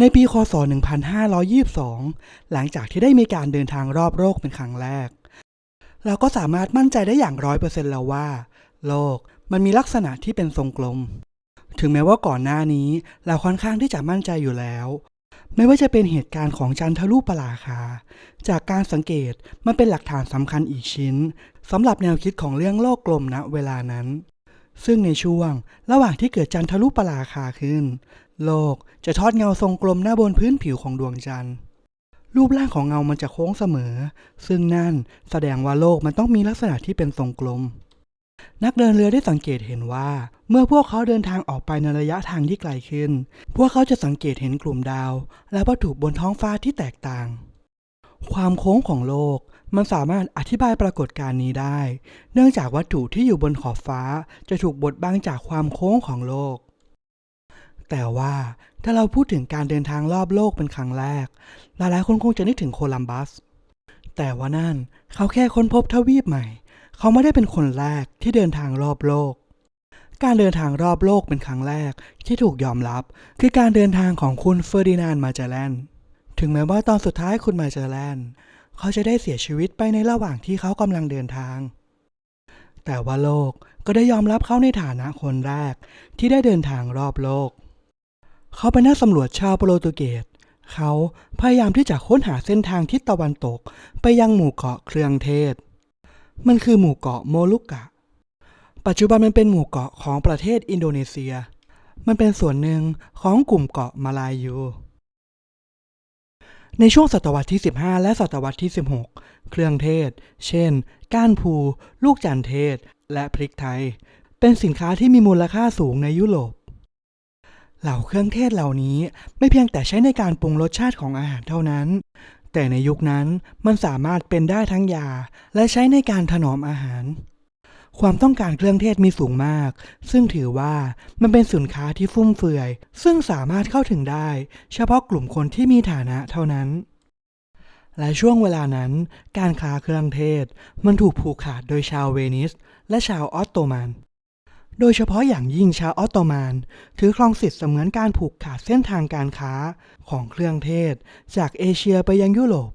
ในปีคศ 1522 หลังจากที่ได้มีการเดินทางรอบโลกเป็นครั้งแรก เราก็สามารถมั่นใจได้อย่างร้อยเปอร์เซ็นต์แล้วว่า โลกมันมีลักษณะที่เป็นทรงกลม ถึงแม้ว่าก่อนหน้านี้เราค่อนข้างที่จะมั่นใจอยู่แล้ว ไม่ว่าจะเป็นเหตุการณ์ของจันทรุปราคา จากการสังเกตมันเป็นหลักฐานสำคัญอีกชิ้นสำหรับแนวคิดของเรื่องโลกกลมณเวลานั้นซึ่งในช่วงระหว่างที่เกิดจันทรุปราคาขึ้น โลกจะทอดเงาทรงกลมหน้าบนพื้นผิวของดวงจันทร์ รูปร่างของเงามันจะโค้งเสมอ ซึ่งนั่นแสดงว่าโลกมันต้องมีลักษณะที่เป็นทรงกลม นักเดินเรือได้สังเกตเห็นว่า เมื่อพวกเขาเดินทางออกไปในระยะทางที่ไกลขึ้น พวกเขาจะสังเกตเห็นกลุ่มดาว และวัตถุบนท้องฟ้าที่แตกต่าง ความโค้งของโลกมันสามารถอธิบายปรากฏการณ์นี้ได้ เนื่องจากวัตถุที่อยู่บนขอบฟ้าจะถูกบดบังจากความโค้งของโลก แต่ว่าถ้าเราพูดถึงการเดินทางรอบโลกเป็นครั้งแรก หลายๆคนคงจะนึกถึงโคลัมบัส แต่ว่านั่นเขาแค่ค้นพบทวีปใหม่ เขาไม่ได้เป็นคนแรกที่เดินทางรอบโลก การเดินทางรอบโลกเป็นครั้งแรกที่ถูกยอมรับ คือการเดินทางของคุณเฟอร์ดินานด์มาเจลแลนถึงแม้ว่าตอนสุดท้ายคุณมาเจลแลนเขาจะได้เสียชีวิตไปในระหว่างที่เขากำลังเดินทาง แต่ว่าโลกก็ได้ยอมรับเขาในฐานะคนแรกที่ได้เดินทางรอบโลก เขาเป็นนักสำรวจชาวโปรตุเกส เขาพยายามที่จะค้นหาเส้นทางทิศตะวันตก ไปยังหมู่เกาะเครืองเทศ มันคือหมู่เกาะโมลุกะ ปัจจุบันมันเป็นหมู่เกาะของประเทศอินโดนีเซีย มันเป็นส่วนหนึ่งของกลุ่มเกาะมาลายู ในช่วงศตวรรษที่ 15 และศตวรรษที่ 16 เครื่องเทศ เช่น ก้านพู ลูกจันเทศ และพริกไทย เป็นสินค้าที่มีมูลค่าสูงในยุโรป เหล่าเครื่องเทศเหล่านี้ไม่เพียงแต่ใช้ในการปรุงรสชาติของอาหารเท่านั้น แต่ในยุคนั้นมันสามารถเป็นได้ทั้งยา และใช้ในการถนอมอาหาร ความต้องการเครื่องเทศมีสูงมาก ซึ่งถือว่ามันเป็นสินค้าที่ฟุ่มเฟือย ซึ่งสามารถเข้าถึงได้ เฉพาะกลุ่มคนที่มีฐานะเท่านั้นและช่วงเวลานั้น การค้าเครื่องเทศ มันถูกผูกขาดโดยชาวเวนิส และชาวออตโตมัน โดยเฉพาะอย่างยิ่งชาวออตโตมัน ถือครองสิทธิ์เสมือนการผูกขาดเส้นทางการค้าของเครื่องเทศ จากเอเชียไปยังยุโรป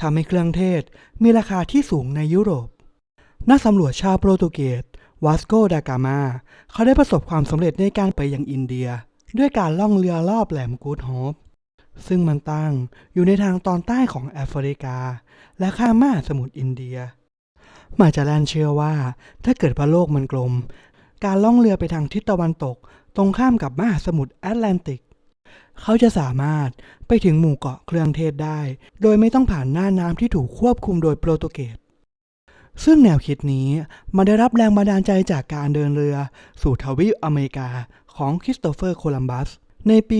ทำให้เครื่องเทศมีราคาที่สูงในยุโรป นักสำรวจชาวโปรตุเกสวาสโกดากามา เขาได้ประสบความสำเร็จในการไปยังอินเดีย ด้วยการล่องเรือรอบแหลมกูดโฮปซึ่งมันตั้งอยู่ในทางตอนใต้ของแอฟริกา และข้ามมหาสมุทรอินเดีย มาจาแลนเชื่อว่าถ้าเกิดว่าโลกมันกลม การล่องเรือไปทางทิศตะวันตก ตรงข้ามกับมหาสมุทรแอตแลนติก เขาจะสามารถไปถึงหมู่เกาะเครื่องเทศได้ โดยไม่ต้องผ่านหน้าน้ำที่ถูกควบคุมโดยโปรตุเกสซึ่งแนวคิดนี้มาได้รับแรงบันดาลใจจากการเดินเรือ สู่ทวีปอเมริกาของคริสโตเฟอร์โคลัมบัส ในปี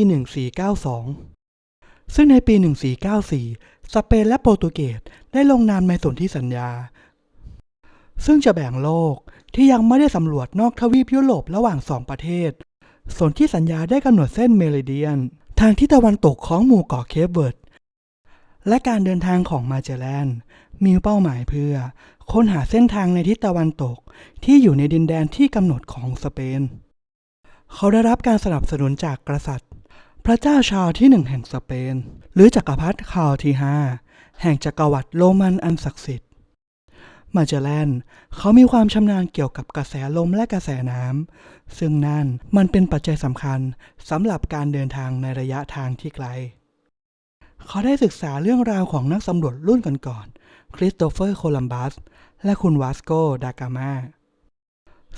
1492 ซึ่งในปี 1494 สเปนและโปรตุเกสได้ลงนามในสนธิสัญญา ซึ่งจะแบ่งโลกที่ยังไม่ได้สำรวจนอกทวีปยุโรประหว่างสองประเทศสนธิสัญญาได้กำหนดเส้นเมริเดียน ทางที่ตะวันตกของหมู่เกาะเคปเวิร์ด และการเดินทางของมาเจลแลนมีเป้าหมายเพื่อ ค้นหาเส้นทางในทิศตะวันตกที่อยู่ในดินแดนที่กำหนดของสเปน เขาได้รับการสนับสนุนจากกษัตริย์ พระเจ้าชาร์ที่หนึ่งแห่งสเปน หรือจักรพรรดิคาร์ลที่ห้าแห่งจักรวรรดิโรมันอันศักดิ์สิทธิ์ มาเจลแลนเขามีความชำนาญเกี่ยวกับกระแสลมและกระแสน้ำ ซึ่งนั่นมันเป็นปัจจัยสำคัญสำหรับการเดินทางในระยะทางที่ไกล เขาได้ศึกษาเรื่องราวของนักสำรวจรุ่นก่อนๆ คริสโตเฟอร์ โคลัมบัส และคุณวาสโก ดากามา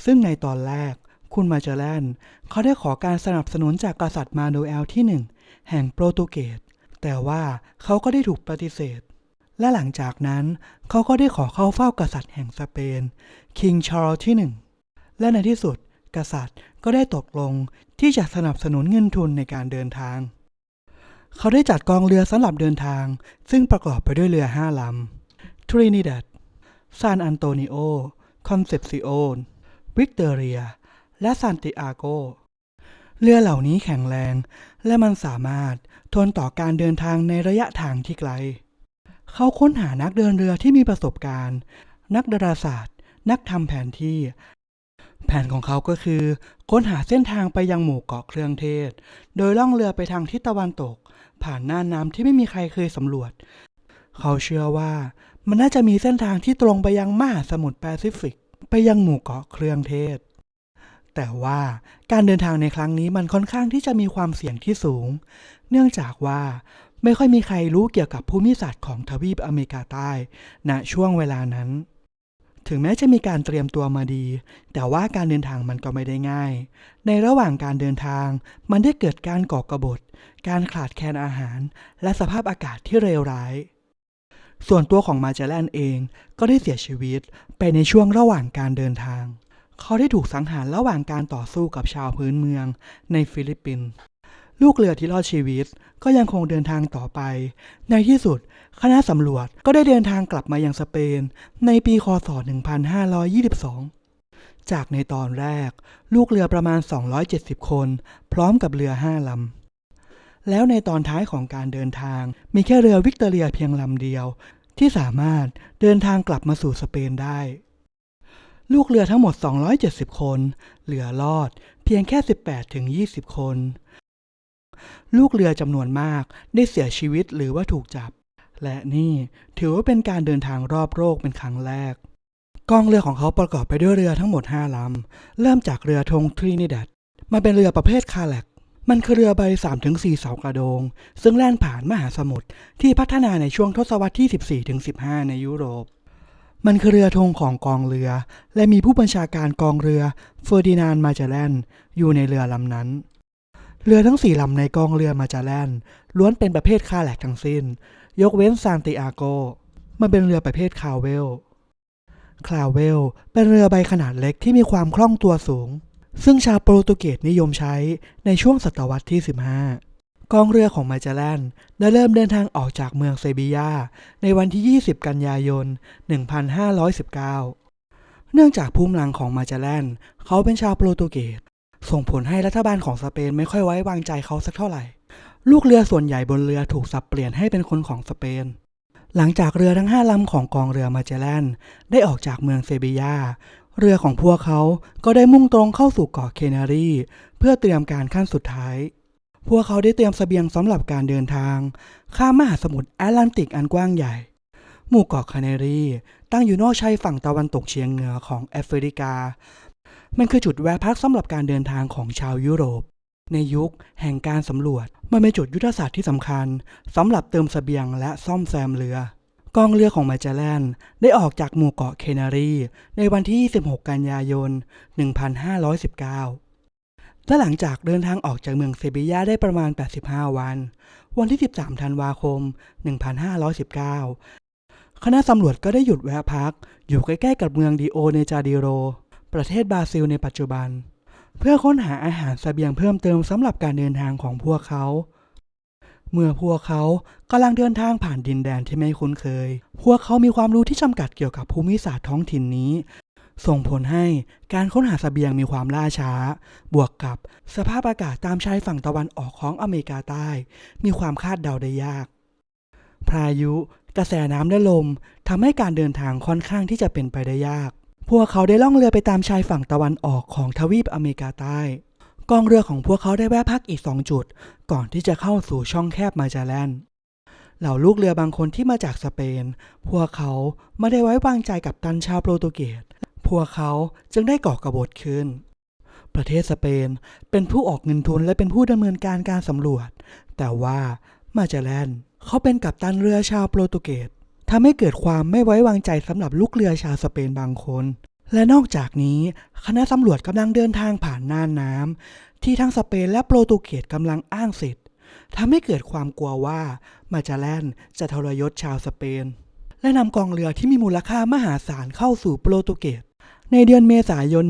ซึ่งในตอนแรก คุณมาเจลแลนเขาได้ขอการสนับสนุนจากกษัตริย์มานูเอลที่หนึ่งแห่งโปรตุเกส แต่ว่าเขาก็ได้ถูกปฏิเสธ และหลังจากนั้นเขาก็ได้ขอเข้าเฝ้ากษัตริย์แห่งสเปน คิงชาร์ลที่หนึ่งและในที่สุดกษัตริย์ก็ได้ตกลงที่จะสนับสนุนเงินทุนในการเดินทาง เขาได้จัดกองเรือสำหรับเดินทาง ซึ่งประกอบไปด้วยเรือห้าลำทรินิดัดซานอันโตนิโอ คอนเซปซิโอนวิกเตอเรีย และซานติอาโก เรือเหล่านี้แข็งแรง และมันสามารถทนต่อการเดินทางในระยะทางที่ไกล เขาค้นหานักเดินเรือที่มีประสบการณ์ นักดาราศาสตร์ นักทำแผนที่ แผนของเขาก็คือ ค้นหาเส้นทางไปยังหมู่เกาะเครื่องเทศ โดยล่องเรือไปทางทิศตะวันตก ผ่านน่านน้ำที่ไม่มีใครเคยสำรวจ เขาเชื่อว่ามันน่าจะมีเส้นทางที่ตรงไปยังมหาสมุทรแปซิฟิก ไปยังหมู่เกาะเครื่องเทศ แต่ว่าการเดินทางในครั้งนี้มันค่อนข้างที่จะมีความเสี่ยงที่สูง เนื่องจากว่า ไม่ค่อยมีใครรู้เกี่ยวกับภูมิศาสตร์ของทวีปอเมริกาใต้ณช่วงเวลานั้น ถึงแม้จะมีการเตรียมตัวมาดี แต่ว่าการเดินทางมันก็ไม่ได้ง่าย ในระหว่างการเดินทาง มันได้เกิดการก่อกบฏ การขาดแคลนอาหาร และสภาพอากาศที่เลวร้ายส่วนตัวของมาเจลแลนเองก็ได้เสียชีวิตไปในช่วงระหว่างการเดินทาง เขาได้ถูกสังหารระหว่างการต่อสู้กับชาวพื้นเมืองในฟิลิปปินส์ ลูกเรือที่รอดชีวิตก็ยังคงเดินทางต่อไป ในที่สุด คณะสำรวจก็ได้เดินทางกลับมายังสเปน ในปีคศ 1522 จากในตอนแรก ลูกเรือประมาณ 270 คน พร้อมกับเรือ 5 ลำ แล้วในตอนท้ายของการเดินทาง มีแค่เรือวิกตอเรียเพียงลำเดียว ที่สามารถเดินทางกลับมาสู่สเปนได้ ลูกเรือทั้งหมด 270 คน เหลือรอดเพียงแค่ 18-20 คน ลูกเรือจำนวนมากได้เสียชีวิตหรือว่าถูกจับ และนี่ถือว่าเป็นการเดินทางรอบโลกเป็นครั้งแรก กองเรือของเขาประกอบไปด้วยเรือทั้งหมด 5 ลำ เริ่มจากเรือธงทรินิดัดมาเป็นเรือประเภทคาแลกมันคือเรือใบ3-4เสากระโดง ซึ่งแล่นผ่านมหาสมุทรที่พัฒนาในช่วงทศวรรษที่ 14-15 ในยุโรป มันคือเรือธงของกองเรือ และมีผู้บัญชาการกองเรือเฟอร์ดินานมาเจแลนอยู่ในเรือลำนั้น เรือทั้งสี่ลำในกองเรือมาจาแลนล้วนเป็นประเภทคาแลกทั้งสิ้น ยกเว้นซานติอาโกมันเป็นเรือประเภทคาเวลคลาเวล เป็นเรือใบขนาดเล็กที่มีความคล่องตัวสูง ซึ่งชาวโปรตุเกสนิยมใช้ในช่วงศตวรรษที่ 15 กองเรือของมาจาแลนได้เริ่มเดินทางออกจากเมืองเซบียา ในวันที่ 20 กันยายน 1519 เนื่องจากภูมิหลังของมาจาแลนเขาเป็นชาวโปรตุเกส ส่งผลให้รัฐบาลของสเปนไม่ค่อยไว้วางใจเขาสักเท่าไหร่ ลูกเรือส่วนใหญ่บนเรือถูกสับเปลี่ยนให้เป็นคนของสเปน หลังจากเรือทั้งห้าลำของกองเรือมาเจลแลนได้ออกจากเมืองเซบียา เรือของพวกเขาก็ได้มุ่งตรงเข้าสู่เกาะเคนารีเพื่อเตรียมการขั้นสุดท้าย พวกเขาได้เตรียมเสบียงสำหรับการเดินทาง ข้ามมหาสมุทรแอตแลนติกอันกว้างใหญ่ หมู่เกาะคาเนรีตั้งอยู่นอกชายฝั่งตะวันตกเฉียงเหนือของแอฟริกา มันคือจุดแวะพักสำหรับการเดินทางของชาวยุโรป ในยุคแห่งการสำรวจ มันเป็นจุดยุทธศาสตร์ที่สำคัญสำหรับเติมเสบียงและซ่อมแซมเรือกองเรือของมาเจลแลนได้ออกจากหมู่เกาะเคนารี ในวันที่26กันยายน 1519 และหลังจากเดินทางออกจากเมืองเซบียาได้ประมาณ 85 วัน วันที่ 13 ธันวาคม 1519 คณะสำรวจก็ได้หยุดแวะพัก อยู่ใกล้ๆกับเมืองดิโอเนจาดิโร ประเทศบราซิลในปัจจุบัน เพื่อค้นหาอาหารเสบียงเพิ่มเติมสำหรับการเดินทางของพวกเขา เมื่อพวกเขากำลังเดินทางผ่านดินแดนที่ไม่คุ้นเคย พวกเขามีความรู้ที่จำกัดเกี่ยวกับภูมิศาสตร์ท้องถิ่นนี้ ส่งผลให้การค้นหาเสบียงมีความล่าช้า บวกกับสภาพอากาศตามชายฝั่งตะวันออกของอเมริกาใต้ มีความคาดเดาได้ยาก พายุกระแสน้ำและลมทำให้การเดินทางค่อนข้างที่จะเป็นไปได้ยาก พวกเขาได้ล่องเรือไปตามชายฝั่งตะวันออกของทวีปอเมริกาใต้กองเรือของพวกเขาได้แวะพักอีกสองจุด ก่อนที่จะเข้าสู่ช่องแคบมาจาแลนเหล่าลูกเรือบางคนที่มาจากสเปน พวกเขาไม่ได้ไว้วางใจกับตันชาวโปรตุเกส พวกเขาจึงได้ก่อกบฏขึ้น ประเทศสเปนเป็นผู้ออกเงินทุนและเป็นผู้ดำเนินการการสำรวจ แต่ว่ามาจาแลนเขาเป็นกัปตันเรือชาวโปรตุเกส ทำให้เกิดความไม่ไว้วางใจสำหรับลูกเรือชาวสเปนบางคน และนอกจากนี้ คณะสำรวจกำลังเดินทางผ่านน่านน้ำที่ทั้งสเปนและโปรตุเกสกำลังอ้างสิทธิ์ทำให้เกิดความกลัวว่ามาจาแลนจะทรยศชาวสเปน และนำกองเรือที่มีมูลค่ามหาศาลเข้าสู่โปรตุเกสในเดือนเมษายน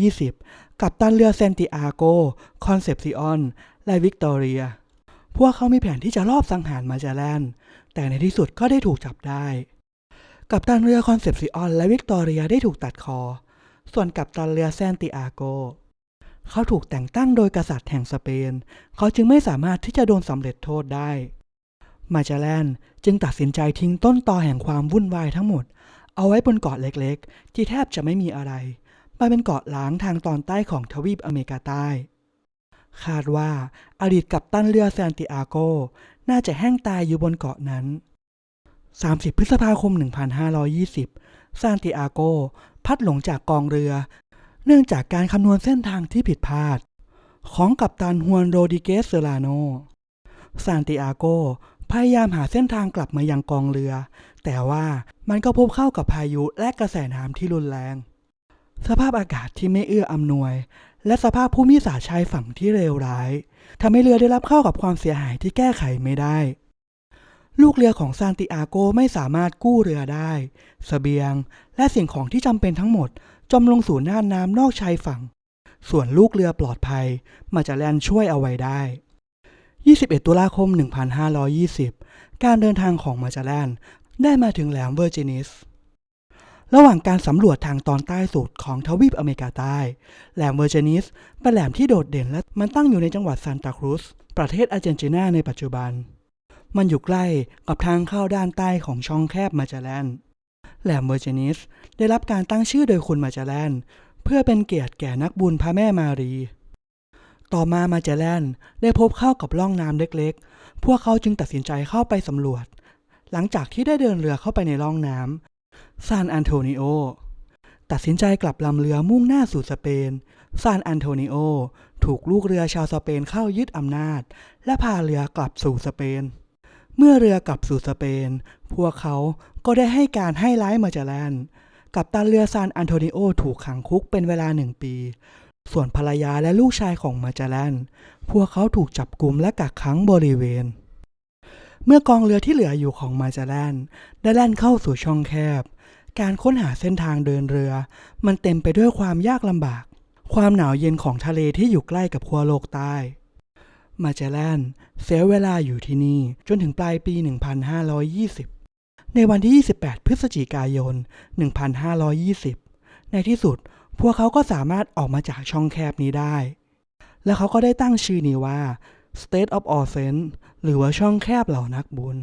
1520 กับตันเรือเซนติอาโก คอนเซปซิออน และวิกตอเรีย พวกเขามีแผนที่จะลอบสังหารมาจาแลน แต่ในที่สุดก็ได้ถูกจับได้ กับตันเรือคอนเซปซิออนและวิกตอเรียได้ถูกตัดคอ ส่วนกับตันเรือเซนติอาโก เขาถูกแต่งตั้งโดยกษัตริย์แห่งสเปน เขาจึงไม่สามารถที่จะโดนสำเร็จโทษได้ มาจาแลนจึงตัดสินใจทิ้งต้นตอแห่งความวุ่นวายทั้งหมด เอาไว้บนเกาะเล็กๆ ที่แทบจะไม่มีอะไรไปเป็นเกาะล้างทางตอนใต้ของทวีปอเมริกาใต้ คาดว่าอดีตกัปตันเรือซนติอาโก น่าจะแห้งตายอยู่บนเกาะนั้น 30 พฤษภาคม 1520 ซานติอาโก พัดหลงจากกองเรือ เนื่องจากการคำนวณเส้นทางที่ผิดพลาด ของกัปตันฮวนโรดิเกสเซลาโน ซานติอาโก พยายามหาเส้นทางกลับมายังกองเรือ แต่ว่ามันก็พบเข้ากับพายุและกระแสน้ำที่รุนแรง สภาพอากาศที่ไม่เอื้ออำนวย และสภาพภูมิศาสตร์ชายฝั่งที่เลวร้ายทำให้เรือได้รับเข้ากับความเสียหายที่แก้ไขไม่ได้ ลูกเรือของซานติอาโกไม่สามารถกู้เรือได้สเสบียง และสิ่งของที่จำเป็นทั้งหมดจมลงสู่น่านน้ำนอกชายฝั่ง ส่วนลูกเรือปลอดภัยมาจากแลนช่วยเอาไว้ได้ 21 ตุลาคม 1520 การเดินทางของมาจาแลนได้มาถึงแหลมเวอร์จินิส ระหว่างการสำรวจทางตอนใต้สุดของทวีปอเมริกาใต้ แหลมเวอร์จินิสเป็นแหลมที่โดดเด่นและมันตั้งอยู่ในจังหวัดซานตาครูซประเทศอาร์เจนตินาในปัจจุบัน มันอยู่ใกล้กับทางเข้าด้านใต้ของช่องแคบมาจาแลนแหลมเวอร์จินิสได้รับการตั้งชื่อโดยคุณมาจาแลนเพื่อเป็นเกียรติแก่นักบุญพระแม่มารี ต่อมามาจาแลนได้พบเข้ากับร่องน้ำเล็กๆ พวกเขาจึงตัดสินใจเข้าไปสำรวจ หลังจากที่ได้เดินเรือเข้าไปในร่องน้ำ ซานอันโทนิโอ ตัดสินใจกลับลำเรือมุ่งหน้าสู่สเปน ซานอันโทนิโอ ถูกลูกเรือชาวสเปนเข้ายึดอำนาจ และพาเรือกลับสู่สเปน เมื่อเรือกลับสู่สเปน พวกเขาก็ได้ให้การให้ร้ายมาจาแลนกับตันเรือซานอันโทนิโอถูกขังคุกเป็นเวลาหนึ่งปี ส่วนภรรยาและลูกชายของมาจาแลนพวกเขาถูกจับกลุมและกักขังบริเวณ เมื่อกองเรือที่เหลืออยู่ของมาจาแลนได้แล่นเข้าสู่ช่องแคบ การค้นหาเส้นทางเดินเรือ มันเต็มไปด้วยความยากลำบาก ความหนาวเย็นของทะเลที่อยู่ใกล้กับขั้วโลกใต้ มาจาแลนเสียเวลาอยู่ที่นี่จนถึงปลายปี 1520 ในวันที่ 28 พฤศจิกายน 1520 ในที่สุดพวกเขาก็สามารถออกมาจากช่องแคบนี้ได้ และเขาก็ได้ตั้งชื่อนี้ว่า State of All Saints หรือว่าช่องแคบเหล่านักบุญ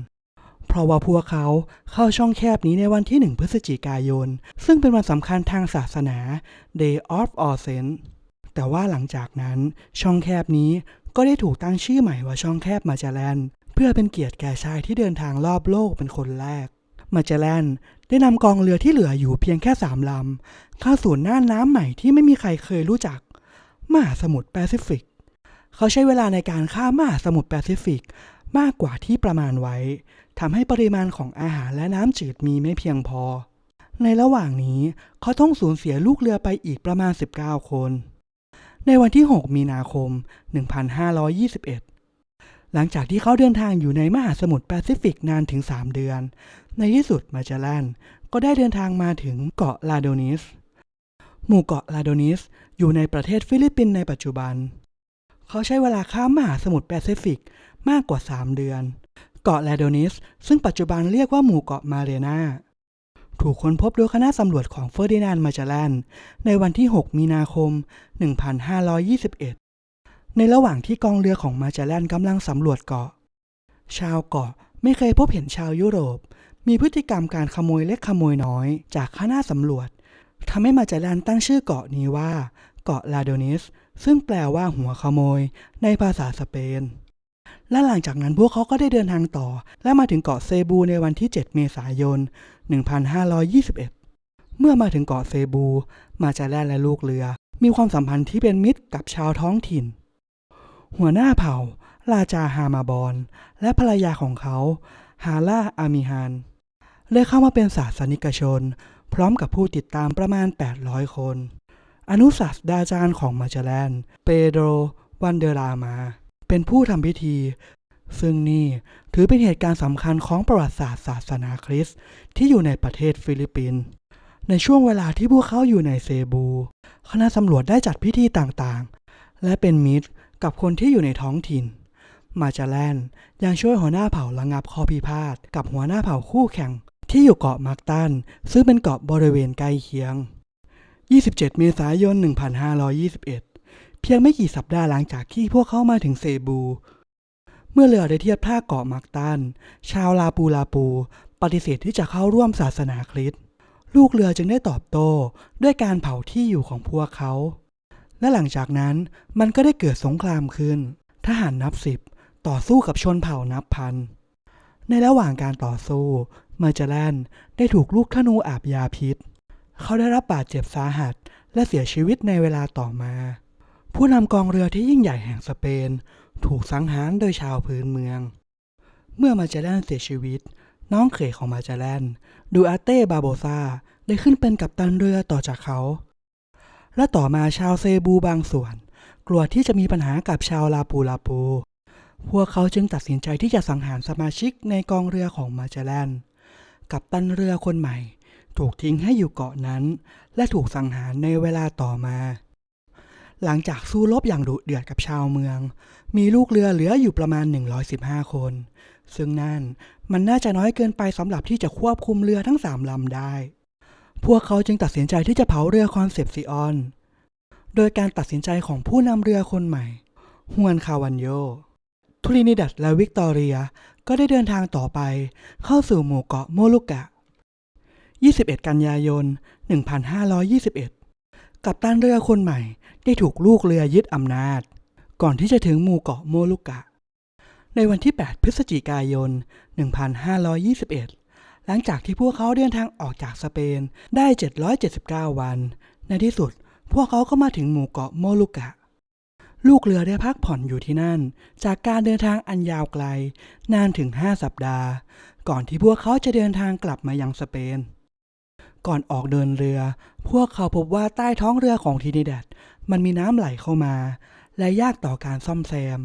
เพราะว่าพวกเขาเข้าช่องแคบนี้ในวันที่ 1 พฤศจิกายน ซึ่งเป็นวันสำคัญทางศาสนา Day of All Saints แต่ว่าหลังจากนั้นช่องแคบนี้ก็ได้ถูกตั้งชื่อใหม่ว่าช่องแคบมาจาแลนเพื่อเป็นเกียรติแก่ชายที่เดินทางรอบโลกเป็นคนแรกมาจาแลนได้นำกองเรือที่เหลืออยู่เพียงแค่สามลำเข้าสู่น่านน้ำใหม่ที่ไม่มีใครเคยรู้จักมหาสมุทรแปซิฟิก เขาใช้เวลาในการข้ามมหาสมุทรแปซิฟิกมากกว่าที่ประมาณไว้ทำให้ปริมาณของอาหารและน้ำจืดมีไม่เพียงพอ ในระหว่างนี้เขาต้องสูญเสียลูกเรือไปอีกประมาณ 19 คน ในวันที่ 6 มีนาคม 1521 หลังจากที่เขาเดินทางอยู่ในมหาสมุทรแปซิฟิกนานถึง 3 เดือน ในที่สุดมาจาแลนก็ได้เดินทางมาถึงเกาะลาโดนิส หมู่เกาะลาโดนิสอยู่ในประเทศฟิลิปปินส์ในปัจจุบัน เขาใช้เวลาข้ามมหาสมุทรแปซิฟิกมากกว่า 3 เดือน เกาะแลโดนิส ซึ่งปัจจุบันเรียกว่าหมู่เกาะมาเรนาถูกค้นพบโดยคณะสำรวจของเฟอร์ดินานด์มาจาแลนในวันที่ 6 มีนาคม 1521 ในระหว่างที่กองเรือของมาจาแลนกำลังสำรวจเกาะ ชาวเกาะไม่เคยพบเห็นชาวยุโรป มีพฤติกรรมการขโมยเล็กขโมยน้อย จากคณะสำรวจทำให้มาจาแลนตั้งชื่อเกาะนี้ว่า เกาะลาโดนิส ซึ่งแปลว่าหัวขโมย ในภาษาสเปน และหลังจากนั้นพวกเขาก็ได้เดินทางต่อ และมาถึงเกาะเซบูในวันที่ 7 เมษายน 1521 เมื่อมาถึงเกาะเซบู มาจาแลนและลูกเรือ มีความสัมพันธ์ที่เป็นมิตรกับชาวท้องถิ่น หัวหน้าเผ่า ราจาฮามาบอนและภรรยาของเขาฮาล่าอามิฮันได้เข้ามาเป็นศาสนิกชน พร้อมกับผู้ติดตามประมาณ 800 คน อนุศาสตราจารย์ของมาจาแลน เปโดรวันเดรามา เป็นผู้ทำพิธี ซึ่งนี่ถือเป็นเหตุการณ์สำคัญของประวัติศาสตร์ศาสนาคริสต์ที่อยู่ในประเทศฟิลิปปินส์ในช่วงเวลาที่พวกเขาอยู่ในเซบู คณะสำรวจได้จัดพิธีต่างๆ และเป็นมิตรกับคนที่อยู่ในท้องถิ่น มาจาแลนยังช่วยหัวหน้าเผ่าระงับข้อพิพาทกับหัวหน้าเผ่าคู่แข่งที่อยู่เกาะมาร์กตันซึ่งเป็นเกาะบริเวณใกล้เคียง 27 เมษายน 1521 เพียงไม่กี่สัปดาห์หลังจากที่พวกเขามาถึงเซบู เมื่อเรือได้เทียบท่าเกาะมาร์กตัน ชาวลาปูลาปู ปฏิเสธที่จะเข้าร่วมศาสนาคริสต์ ลูกเรือจึงได้ตอบโต้ด้วยการเผาที่อยู่ของพวกเขา และหลังจากนั้นมันก็ได้เกิดสงครามขึ้น ทหารนับสิบต่อสู้กับชนเผ่านับพัน ในระหว่างการต่อสู้ เมอร์เจแลนได้ถูกลูกธนูอาบยาพิษ เขาได้รับบาดเจ็บสาหัส และเสียชีวิตในเวลาต่อมา ผู้นำกองเรือที่ยิ่งใหญ่แห่งสเปน ถูกสังหารโดยชาวพื้นเมือง เมื่อมาเจแลนเสียชีวิต น้องเขยของมาเจแลนดูอาเต้บาโบซาได้ขึ้นเป็นกัปตันเรือต่อจากเขา และต่อมาชาวเซบูบางส่วน กลัวที่จะมีปัญหากับชาวลาปูลาปู พวกเขาจึงตัดสินใจที่จะสังหารสมาชิกในกองเรือของมาเจแลนกัปตันเรือคนใหม่ ถูกทิ้งให้อยู่เกาะนั้น และถูกสังหารในเวลาต่อมา หลังจากสู้รบอย่างดุเดือดกับชาวเมือง มีลูกเรือเหลืออยู่ประมาณ 115 คน ซึ่งนั่นมันน่าจะน้อยเกินไปสำหรับที่จะควบคุมเรือทั้งสามลำได้ พวกเขาจึงตัดสินใจที่จะเผาเรือคอนเซปซิออน โดยการตัดสินใจของผู้นำเรือคนใหม่ฮวนคาวันโยทรินิดัดและวิกตอเรียก็ได้เดินทางต่อไปเข้าสู่หมู่เกาะโมลุกะ 21 กันยายน 1521 กัปตันเรือคนใหม่ได้ถูกลูกเรือยึดอำนาจ ก่อนที่จะถึงหมู่เกาะโมลุกะ ในวันที่ 8 พฤศจิกายน 1521 หลังจากที่พวกเขาเดินทางออกจากสเปนได้ 779 วัน ในที่สุดพวกเขาก็มาถึงหมู่เกาะโมลุกะ ลูกเรือได้พักผ่อนอยู่ที่นั่น จากการเดินทางอันยาวไกล นานถึง 5 สัปดาห์ ก่อนที่พวกเขาจะเดินทางกลับมายังสเปน ก่อนออกเดินเรือ พวกเขาพบว่าใต้ท้องเรือของทรินิดัดมันมีน้ำไหลเข้ามา และยากต่อการซ่อมแซม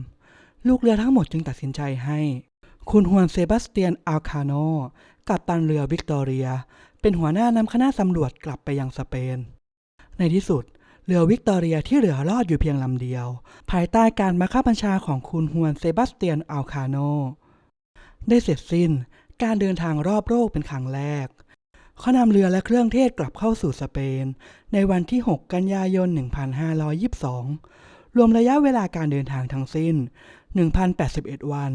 ลูกเรือทั้งหมดจึงตัดสินใจให้ คุณฮวนเซบาสเตียนอัลคาโนกับตันเรือวิกตอเรีย เป็นหัวหน้านำคณะสำรวจกลับไปยังสเปน ในที่สุด เรือวิกตอเรียที่เหลือรอดอยู่เพียงลำเดียว ภายใต้การบังคับบัญชาของคุณฮวนเซบาสเตียนอัลคาโนได้เสร็จสิ้นการเดินทางรอบโลกเป็นครั้งแรก เขานำเรือและเครื่องเทศกลับเข้าสู่สเปน ในวันที่ 6 กันยายน 1522 รวมระยะเวลาการเดินทางทั้งสิ้น 1,081 วัน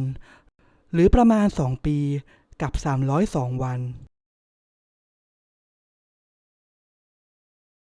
หรือประมาณ 2 ปีกับ 302 วัน